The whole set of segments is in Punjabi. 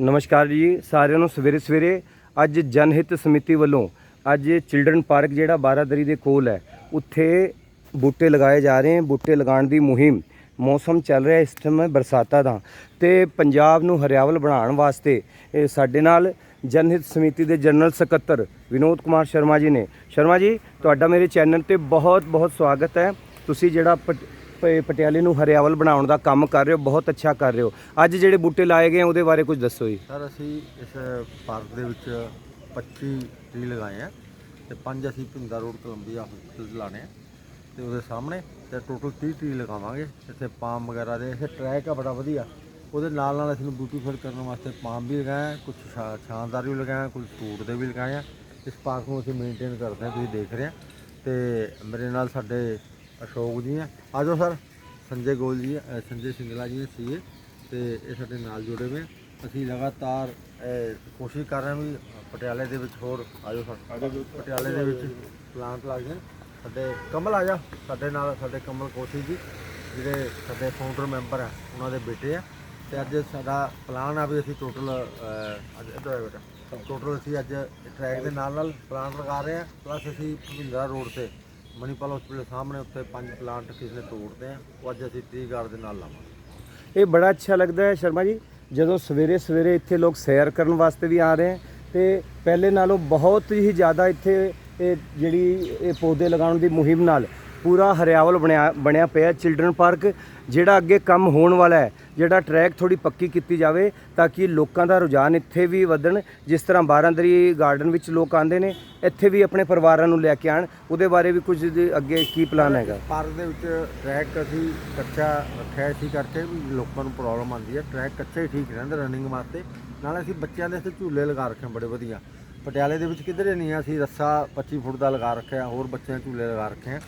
ਨਮਸਕਾਰ ਜੀ, ਸਾਰਿਆਂ ਨੂੰ ਸਵੇਰੇ ਸਵੇਰੇ ਅੱਜ ਜਨਹਿਤ ਸਮਿਤੀ ਵੱਲੋਂ ਅੱਜ ਚਿਲਡਰਨ ਪਾਰਕ ਜਿਹੜਾ ਬਾਰਾਦਰੀ ਦੇ ਕੋਲ ਹੈ, ਉੱਥੇ ਬੂਟੇ ਲਗਾਏ ਜਾ ਰਹੇ ਹਨ। ਬੂਟੇ ਲਗਾਉਣ ਦੀ ਮੁਹਿੰਮ ਮੌਸਮ ਚੱਲ ਰਿਹਾ ਇਸ ਸਮੇਂ ਬਰਸਾਤਾਂ ਦਾ। ਤੇ ਪੰਜਾਬ ਨੂੰ ਹਰਿਆਵਲ ਬਣਾਉਣ ਵਾਸਤੇ ਇਹ ਸਾਡੇ ਨਾਲ ਜਨਹਿਤ ਸਮਿਤੀ ਦੇ ਜਨਰਲ ਸਕੱਤਰ ਵਿਨੋਦ ਕੁਮਾਰ ਸ਼ਰਮਾ ਜੀ ਨੇ। ਸ਼ਰਮਾ ਜੀ, ਤੁਹਾਡਾ ਮੇਰੇ ਚੈਨਲ ਤੇ ਬਹੁਤ ਬਹੁਤ ਸਵਾਗਤ ਹੈ। ਤੁਸੀਂ ਜਿਹੜਾ ਪਟ- ਪ- ਪਟਿਆਲੇ ਨੂੰ ਹਰਿਆਵਲ ਬਣਾਉਣ ਦਾ ਕੰਮ ਕਰ ਰਹੇ ਹੋ ਬਹੁਤ ਅੱਛਾ ਕਰ ਰਹੇ ਹੋ। ਅੱਜ ਜਿਹੜੇ ਬੂਟੇ ਲਾਏ ਗਏ ਆ, ਉਹਦੇ ਬਾਰੇ ਕੁਝ ਦੱਸੋ ਜੀ। ਸਰ ਅਸੀਂ ਇਸ ਪਾਰਕ ਦੇ ਵਿੱਚ 25 ਟ੍ਰੀ ਲਗਾਏ ਆ ਤੇ ਪੰਜ ਅਸੀਂ ਭਿੰਦਾ ਰੋਡ ਕੋਲੰਬੀਆ ਹਸਪੀਟਲ 'ਚ ਲਾਣੇ ਆ ਤੇ ਉਹਦੇ ਸਾਹਮਣੇ ਤੇ ਟੋਟਲ 30 ਟ੍ਰੀ ਲਗਾਵਾਂਗੇ। ਇੱਥੇ ਪਾਮ ਵਗੈਰਾ ਦੇ ਇੱਥੇ ਟਰੈਕ ਆ ਬੜਾ ਵਧੀਆ। ਉਹਦੇ ਨਾਲ ਨਾਲ ਅਸੀਂ ਬਿਊਟੀਫੁਲ ਕਰਨ ਵਾਸਤੇ ਪਾਮ ਵੀ ਲਗਾਏ ਆ ਕੁਝ ਸ਼ਾਨਦਾਰ ਵੀ ਲਗਾਇਆ ਕੁਝ ਫਰੂਟ ਦੇ ਵੀ ਲਗਾਏ ਆ। ਇਸ ਪਾਰਕ ਨੂੰ ਅਸੀਂ ਮੇਨਟੇਨ ਕਰਦੇ ਹਾਂ ਤੁਸੀਂ ਦੇਖ ਰਹੇ ਆ। ਤੇ ਮੇਰੇ ਨਾਲ ਸਾਡੇ ਅਸ਼ੋਕ ਜੀ ਆ। ਆਜੋ ਸਰ ਸੰਜੇ ਗੋਲ ਜੀ ਅ, ਸੰਜੇ ਸਿੰਗਲਾ ਜੀ ਸੀਏ ਤੇ ਇਹ ਸਾਡੇ ਨਾਲ ਜੁੜੇ ਹੋਏ ਆ। ਅਸੀਂ ਲਗਾਤਾਰ ਅ, ਕੋਸ਼ਿਸ਼ ਕਰ ਰਹੇ ਹਾਂ ਵੀ ਪਟਿਆਲੇ ਦੇ ਵਿੱਚ ਹੋਰ ਆਜੋ ਸਰ। ਪਟਿਆਲੇ ਦੇ ਵਿੱਚ ਪਲਾਂਟ ਲੱਗ ਜਾਣ। ਸਾਡੇ ਕਮਲ ਆ ਜਾ ਸਾਡੇ ਨਾਲ ਸਾਡੇ ਕਮਲ ਕੋਸ਼ਿਸ਼ ਜੀ ਜਿਹੜੇ ਸਾਡੇ ਫਾਊਂਡਰ ਮੈਂਬਰ ਆ ਉਹਨਾਂ ਦੇ ਬੇਟੇ ਆ। ਤੇ ਅੱਜ ਸਾਡਾ ਪਲਾਨ ਆ ਵੀ ਅਸੀਂ ਟੋਟਲ ਅੱਜ ਇੱਧਰ ਆਓ ਬੇਟਾ। ਟੋਟਲ ਅਸੀਂ ਅੱਜ ਟਰੈਕ ਦੇ ਨਾਲ ਨਾਲ ਪਲਾਂਟ ਲਗਾ ਰਹੇ ਆ ਪਲੱਸ ਅਸੀਂ ਭਿੰਦਰਾ ਰੋਡ ਤੇ ਮਨੀਪਾਲ ਹਸਪੀਟਲ ਸਾਹਮਣੇ ਉੱਥੇ ਪੰਜ ਪਲਾਂਟ ਕਿਸੇ ਨੇ ਤੋੜਦੇ ਆ। ਉਹ ਅੱਜ ਅਸੀਂ ਟ੍ਰੀ ਗਾਰਡ ਦੇ ਨਾਲ ਲਾਵਾਂਗੇ। ਇਹ ਬੜਾ ਅੱਛਾ ਲੱਗਦਾ ਹੈ ਸ਼ਰਮਾ ਜੀ, ਜਦੋਂ ਸਵੇਰੇ ਸਵੇਰੇ ਇੱਥੇ ਲੋਕ ਸੈਰ ਕਰਨ ਵਾਸਤੇ ਵੀ ਆ ਰਹੇ ਹੈ ਤੇ ਪਹਿਲੇ ਨਾਲੋਂ ਬਹੁਤ ਹੀ ਜ਼ਿਆਦਾ ਇੱਥੇ ਇਹ ਜਿਹੜੀ ਇਹ ਪੌਦੇ ਲਗਾਉਣ ਦੀ ਮੁਹਿੰਮ ਨਾਲ ਪੂਰਾ ਹਰਿਆਵਲ ਬਣਿਆ ਬਣਿਆ ਪਿਆ ਚਿਲਡਰਨ ਪਾਰਕ, ਜਿਹੜਾ ਅੱਗੇ ਕੰਮ ਹੋਣ ਵਾਲਾ ਹੈ, ਜਿਹੜਾ ਟਰੈਕ ਥੋੜੀ ਪੱਕੀ ਕੀਤੀ ਜਾਵੇ ਤਾਂ ਕਿ ਲੋਕਾਂ ਦਾ ਰੁਝਾਨ ਇੱਥੇ ਵੀ ਵਧਣ, ਜਿਸ ਤਰ੍ਹਾਂ ਬਾਰਾਂਦਰੀ ਗਾਰਡਨ ਵਿੱਚ ਲੋਕ ਆਉਂਦੇ ਨੇ, ਇੱਥੇ ਵੀ ਆਪਣੇ ਪਰਿਵਾਰਾਂ ਨੂੰ ਲੈ ਕੇ ਆਣ ਉਹਦੇ ਬਾਰੇ ਵੀ ਕੁਝ ਅੱਗੇ ਕੀ ਪਲਾਨ ਹੈਗਾ? ਪਾਰਕ ਦੇ ਵਿੱਚ ਟਰੈਕ ਅਸੀਂ ਕੱਚਾ ਰੱਖਿਆ ਇਸੀ ਕਰਕੇ ਵੀ ਲੋਕਾਂ ਨੂੰ ਪ੍ਰੋਬਲਮ ਆਉਂਦੀ ਹੈ ਟਰੈਕ ਕੱਚਾ ਹੀ ਠੀਕ ਰਹਿੰਦਾ ਰਨਿੰਗ ਵਾਸਤੇ, ਨਾਲ ਅਸੀਂ ਬੱਚਿਆਂ ਦੇ ਇੱਥੇ ਝੂਲੇ ਲਗਾ ਰੱਖੇ ਬੜੇ ਵਧੀਆ। ਪਟਿਆਲੇ ਦੇ ਵਿੱਚ ਕਿਧਰੇ ਨਹੀਂ ਆ ਅਸੀਂ ਰੱਸਾ 25 ਫੁੱਟ ਦਾ ਲਗਾ ਰੱਖਿਆ, ਹੋਰ ਬੱਚਿਆਂ ਦੇ ਝੂਲੇ ਲਗਾ ਰੱਖੇ ਆ।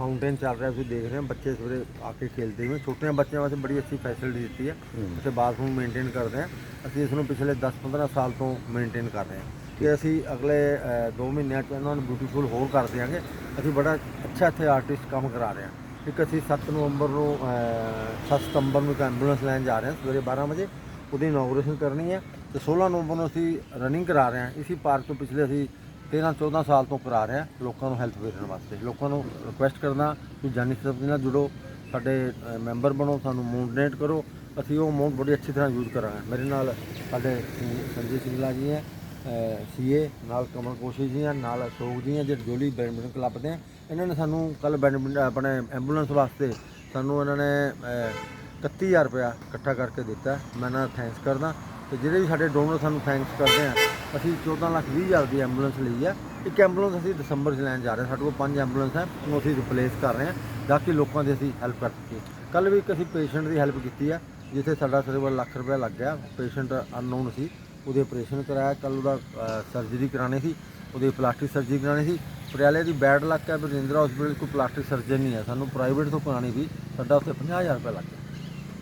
ਫਾਊਂਟੇਨ ਚੱਲ ਰਿਹਾ ਤੁਸੀਂ ਦੇਖ ਰਹੇ ਹੋ ਬੱਚੇ ਸਵੇਰੇ ਆ ਕੇ ਖੇਡਦੇ ਹੋਏ ਛੋਟੀਆਂ ਬੱਚਿਆਂ ਵਾਸਤੇ ਬੜੀ ਅੱਛੀ ਫੈਸਿਲਿਟੀ ਦਿੱਤੀ ਹੈ। ਇੱਥੇ ਬਾਥਰੂਮ ਮੇਨਟੇਨ ਕਰਦੇ ਆ ਅਸੀਂ ਇਸ ਨੂੰ ਪਿਛਲੇ 10-15 ਸਾਲ ਤੋਂ ਮੇਨਟੇਨ ਕਰ ਰਹੇ ਹਾਂ। ਕਿ ਅਸੀਂ ਅਗਲੇ 2 ਮਹੀਨਿਆਂ 'ਚ ਇਹਨਾਂ ਨੂੰ ਬਿਊਟੀਫੁਲ ਹੋਰ ਕਰ ਦਿਆਂਗੇ। ਅਸੀਂ ਬੜਾ ਅੱਛਾ ਇੱਥੇ ਆਰਟਿਸਟ ਕੰਮ ਕਰਾ ਰਹੇ ਹਾਂ। ਇੱਕ ਅਸੀਂ 7 ਨਵੰਬਰ ਨੂੰ ਅਹ, 7 ਸਤੰਬਰ ਨੂੰ ਐਂਬੂਲੈਂਸ ਲੈਣ ਜਾ ਰਹੇ ਹਾਂ ਸਵੇਰੇ 12 ਵਜੇ। ਉਹਦੀ ਇਨੋਗ੍ਰੇਸ਼ਨ ਕਰਨੀ ਹੈ। ਤੇ 16 ਨਵੰਬਰ ਨੂੰ ਅਸੀਂ ਰਨਿੰਗ ਕਰਾ ਰਹੇ ਹਾਂ। ਇਸੀ ਪਾਰਕ ਤੋਂ ਪਿਛਲੇ ਅਸੀਂ 13 14 ਸਾਲ ਤੋਂ ਕਰਾ ਰਹੇ ਹਾਂ ਲੋਕਾਂ ਨੂੰ ਹੈਲਪ ਦੇਣ ਵਾਸਤੇ। ਲੋਕਾਂ ਨੂੰ ਰਿਕੁਐਸਟ ਕਰਦਾ ਕਿ ਜਾਨੀ ਸਬਜ਼ੀ ਨਾਲ ਜੁੜੋ ਸਾਡੇ ਮੈਂਬਰ ਬਣੋ ਸਾਨੂੰ ਮੋਡਰੇਟ ਕਰੋ ਅਸੀਂ ਉਹ ਅਮਾਊਂਟ ਬੜੀ ਅੱਛੀ ਤਰ੍ਹਾਂ ਯੂਜ਼ ਕਰਾਂਗੇ। ਮੇਰੇ ਨਾਲ ਸਾਡੇ ਸਿੰਘ- ਸੰਜੇ ਸਿੰਗਲਾ ਜੀ ਹੈ ਸੀਏ ਨਾਲ ਕਮਲ ਕੋਸ਼ੀ ਜੀ ਹੈ ਨਾਲ ਅਸ਼ੋਕ ਜੀ ਹੈ ਜਿਹੜੇ ਜੋਲੀ ਬੈਡਮਿੰਟਨ ਕਲੱਬ ਦੇ ਇਹਨਾਂ ਨੇ ਸਾਨੂੰ ਕੱਲ ਬੈਡਮਿੰਟਨ ਆਪਣੇ ਐਂਬੂਲੈਂਸ ਵਾਸਤੇ ਸਾਨੂੰ ਇਹਨਾਂ ਨੇ ਅਹ, 31000 ਰੁਪਇਆ ਇਕੱਠਾ ਕਰਕੇ ਦਿੱਤਾ। ਮੈਂ ਇਹਨਾਂ ਦਾ ਥੈਂਕਸ ਕਰਦਾ। ਤੇ ਜਿਹੜੇ ਵੀ ਸਾਡੇ ਡੋਨਰ ਸਾਨੂੰ ਥੈਂਕਸ ਕਰਦੇ ਆ, ਅਸੀਂ 14 ਲੱਖ 20 ਹਜ਼ਾਰ ਦੀ ਐਂਬੂਲੈਂਸ ਲਈ ਆ। ਇੱਕ ਐਂਬੂਲੈਂਸ ਅਸੀਂ ਦਸੰਬਰ 'ਚ ਲੈਣ ਜਾ ਰਹੇ ਹਾਂ, ਸਾਡੇ ਕੋਲ ਪੰਜ ਐਂਬੂਲੈਂਸ ਹੈ ਉਹ ਅਸੀਂ ਰਿਪਲੇਸ ਕਰ ਰਹੇ ਹਾਂ ਤਾਂ ਕਿ ਲੋਕਾਂ ਦੀ ਅਸੀਂ ਹੈਲਪ ਕਰ ਸਕੀਏ ਕੱਲ ਵੀ ਇੱਕ ਅਸੀਂ ਪੇਸ਼ੈਂਟ ਦੀ ਹੈਲਪ ਕੀਤੀ ਆ, ਜਿੱਥੇ ਸਾਡਾ ਤਕਰੀਬਨ ਲੱਖ ਰੁਪਇਆ ਲੱਗ ਗਿਆ ਪੇਸ਼ੈਂਟ ਅਨਨੋਨ ਸੀ, ਉਹਦੇ ਆਪਰੇਸ਼ਨ ਕਰਾਇਆ ਕੱਲ ਉਹਦਾ ਸਰਜਰੀ ਕਰਾਣੀ ਸੀ, ਉਹਦੀ ਪਲਾਸਟਿਕ ਸਰਜਰੀ ਕਰਾਣੀ ਸੀ। ਪਟਿਆਲੇ ਦੀ ਬੈਡ ਲੱਕ ਹੈ ਬਰਜਿੰਦਰਾ ਹਸਪੀਟਲ ਕੋਈ ਪਲਾਸਟਿਕ ਸਰਜਨ ਨਹੀਂ ਹੈ, ਸਾਨੂੰ ਪ੍ਰਾਈਵੇਟ ਤੋਂ ਕਰਾਣੀ ਸੀ, ਸਾਡਾ ਉੱਥੇ 50000 ਰੁਪਇਆ ਲੱਗ ਗਿਆ।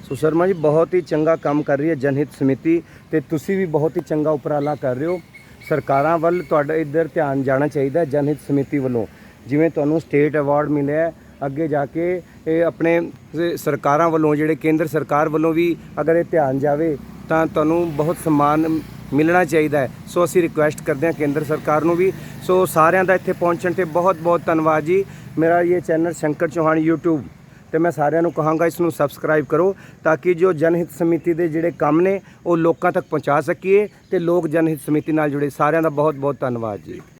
ਸੋ ਸ਼ਰਮਾ ਜੀ, ਬਹੁਤ ਹੀ ਚੰਗਾ ਕੰਮ ਕਰ ਰਹੀ ਹੈ ਜਨਹਿਤ ਸਮਿਤੀ ਤੇ ਤੁਸੀਂ ਵੀ ਬਹੁਤ ਹੀ ਚੰਗਾ ਉਪਰਾਲਾ ਕਰ ਰਹੇ ਹੋ। ਸਰਕਾਰਾਂ ਵੱਲ ਤੁਹਾਡਾ ਇੱਧਰ ਧਿਆਨ ਜਾਣਾ ਚਾਹੀਦਾ ਜਨਹਿਤ ਸਮਿਤੀ ਵੱਲੋਂ। ਜਿਵੇਂ ਤੁਹਾਨੂੰ ਸਟੇਟ ਅਵਾਰਡ ਮਿਲਿਆ ਅੱਗੇ ਜਾ ਕੇ ਇਹ ਆਪਣੇ ਸਰਕਾਰਾਂ ਵੱਲੋਂ, ਜਿਹੜੇ ਕੇਂਦਰ ਸਰਕਾਰ ਵੱਲੋਂ ਵੀ ਅਗਰ ਇਹ ਧਿਆਨ ਜਾਵੇ ਤਾਂ ਤੁਹਾਨੂੰ ਬਹੁਤ ਸਨਮਾਨ ਮਿਲਣਾ ਚਾਹੀਦਾ ਹੈ। ਸੋ ਅਸੀਂ ਰਿਕੁਐਸਟ ਕਰਦੇ ਹਾਂ ਕੇਂਦਰ ਸਰਕਾਰ ਨੂੰ ਵੀ। ਸੋ ਸਾਰਿਆਂ ਦਾ ਇੱਥੇ ਪਹੁੰਚਣ ਤੇ ਬਹੁਤ ਬਹੁਤ ਧੰਨਵਾਦ ਜੀ। ਮੇਰਾ ਇਹ ਚੈਨਲ ਸ਼ੰਕਰ ਚੌਹਾਨ YouTube ਤੇ ਮੈਂ ਸਾਰਿਆਂ ਨੂੰ ਕਹਾਂਗਾ ਇਸ ਨੂੰ ਸਬਸਕ੍ਰਾਈਬ ਕਰੋ ਤਾਂ ਕਿ ਜੋ ਜਨਹਿਤ ਸਮਿਤੀ ਦੇ ਜਿਹੜੇ ਕੰਮ ਨੇ, ਉਹ ਲੋਕਾਂ ਤੱਕ ਪਹੁੰਚਾ ਸਕੀਏ ਤੇ ਲੋਕ ਜਨਹਿਤ ਸਮਿਤੀ ਨਾਲ ਜੁੜੇ। ਸਾਰਿਆਂ ਦਾ ਬਹੁਤ ਬਹੁਤ ਧੰਨਵਾਦ ਜੀ।